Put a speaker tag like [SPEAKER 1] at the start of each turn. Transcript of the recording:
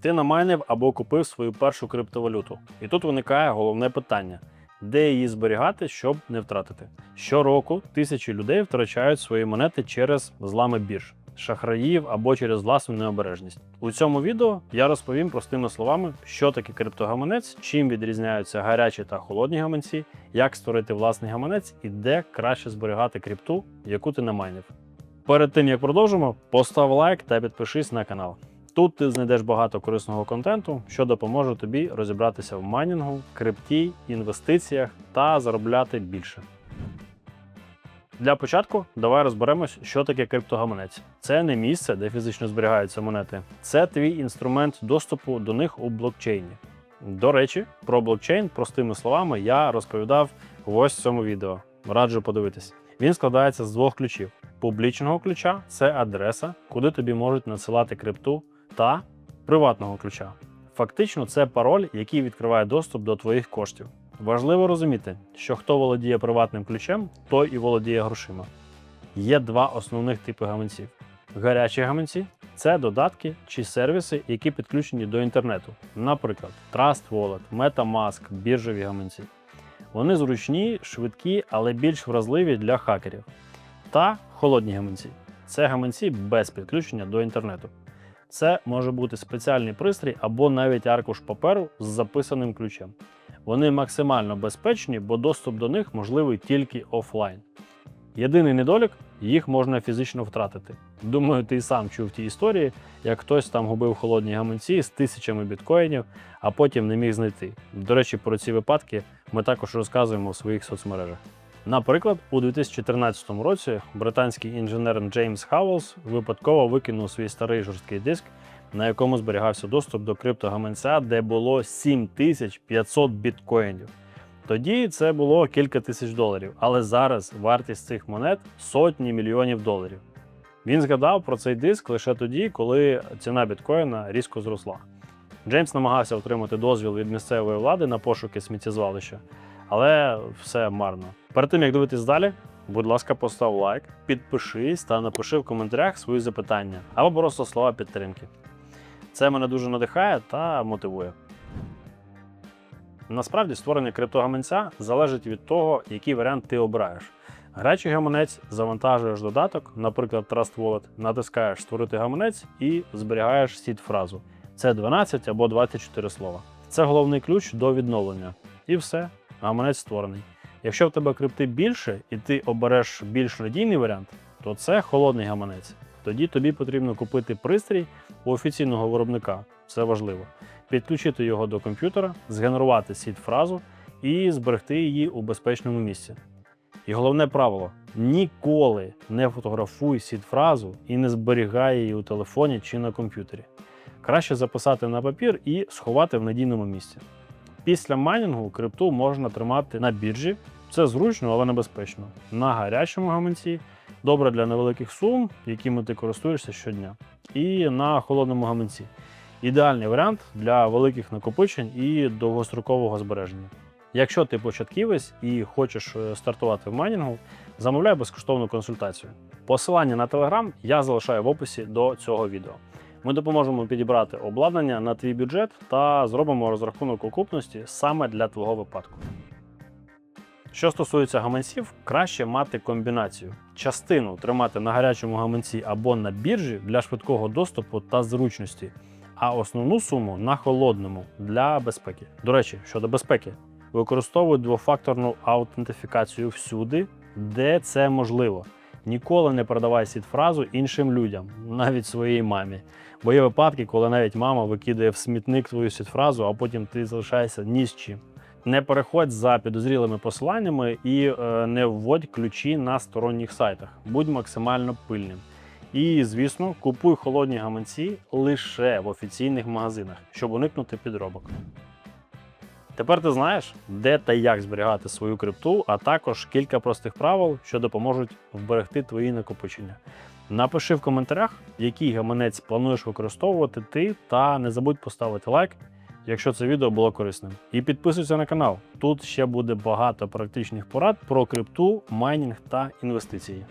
[SPEAKER 1] Ти намайнив або купив свою першу криптовалюту. І тут виникає головне питання: де її зберігати, щоб не втратити. Щороку тисячі людей втрачають свої монети через злами бірж, шахраїв або через власну необережність. У цьому відео я розповім простими словами, що таке криптогаманець, чим відрізняються гарячі та холодні гаманці, як створити власний гаманець і де краще зберігати крипту, яку ти намайнив. Перед тим як продовжимо, постав лайк та підпишись на канал. Тут ти знайдеш багато корисного контенту, що допоможе тобі розібратися в майнінгу, крипті, інвестиціях та заробляти більше. Для початку давай розберемось, що таке криптогаманець. Це не місце, де фізично зберігаються монети. Це твій інструмент доступу до них у блокчейні. До речі, про блокчейн простими словами я розповідав в ось цьому відео. Раджу подивитись. Він складається з двох ключів: публічного ключа це адреса, куди тобі можуть надсилати крипту, та приватного ключа. Фактично, це пароль, який відкриває доступ до твоїх коштів. Важливо розуміти, що хто володіє приватним ключем, той і володіє грошима. Є два основних типи гаманців: гарячі гаманці це додатки чи сервіси, які підключені до інтернету, наприклад, Trust Wallet, MetaMask, біржові гаманці. Вони зручні, швидкі, але більш вразливі для хакерів. Та холодні гаманці це гаманці без підключення до інтернету. Це може бути спеціальний пристрій або навіть аркуш паперу з записаним ключем. Вони максимально безпечні, бо доступ до них можливий тільки офлайн. Єдиний недолік їх можна фізично втратити. Думаю, ти і сам чув ті історії, як хтось там губив холодні гаманці з тисячами біткоїнів, а потім не міг знайти. До речі, про ці випадки ми також розказуємо у своїх соцмережах. Наприклад, у 2014 році британський інженер Джеймс Хауелс випадково викинув свій старий жорсткий диск, на якому зберігався доступ до криптогаманця, де було 7500 біткоїнів. Тоді це було кілька тисяч доларів, але зараз вартість цих монет сотні мільйонів доларів. Він згадав про цей диск лише тоді, коли ціна біткоїна різко зросла. Джеймс намагався отримати дозвіл від місцевої влади на пошуки сміттєзвалища, але все марно. Перед тим як дивитись далі, будь ласка, постав лайк, підпишись та напиши в коментарях свої запитання або просто слова підтримки. Це мене дуже надихає та мотивує. Насправді створення криптогаманця залежить від того, який варіант ти обираєш. Гарячий гаманець завантажуєш додаток, наприклад, Trust Wallet, натискаєш Створити гаманець і зберігаєш сіть фразу. Це 12 або 24 слова. Це головний ключ до відновлення. І все, гаманець створений. Якщо в тебе крипти більше і ти обереш більш надійний варіант, то це холодний гаманець. Тоді тобі потрібно купити пристрій у офіційного виробника. Це важливо. Підключити його до комп'ютера, згенерувати сіть фразу і зберегти її у безпечному місці. І головне правило: ніколи не фотографуй сіть фразу і не зберігай її у телефоні чи на комп'ютері. Краще записати на папір і сховати в надійному місці. Після майнінгу крипту можна тримати на біржі. Це зручно, але небезпечно. На гарячому гаманці добре для невеликих сум, якими ти користуєшся щодня, і на холодному гаманці. Ідеальний варіант для великих накопичень і довгострокового збереження. Якщо ти початківець і хочеш е, стартувати в майнінгу, замовляй безкоштовну консультацію. Посилання на Telegram я залишаю в описі до цього відео. Ми допоможемо підібрати обладнання на твій бюджет та зробимо розрахунок окупності саме для твого випадку. Що стосується гаманців, краще мати комбінацію: частину тримати на гарячому гаманці або на біржі для швидкого доступу та зручності, а основну суму на холодному для безпеки. До речі, щодо безпеки, використовують двофакторну аутентифікацію всюди, де це можливо. Ніколи не передавай сід-фразу іншим людям, навіть своїй мамі. Бо є випадки, коли навіть мама викидає в смітник твою сід-фразу, а потім ти залишаєшся ні з чим. Не переходь за підозрілими посиланнями і е, не вводь ключі на сторонніх сайтах. Будь максимально пильним. І, звісно, купуй холодні гаманці лише в офіційних магазинах, щоб уникнути підробок. Тепер ти знаєш, де та як зберігати свою крипту, а також кілька простих правил, що допоможуть вберегти твої накопичення. Напиши в коментарях, який гаманець плануєш використовувати ти, та не забудь поставити лайк, якщо це відео було корисним. І підписуйся на канал. Тут ще буде багато практичних порад про крипту, майнінг та інвестиції.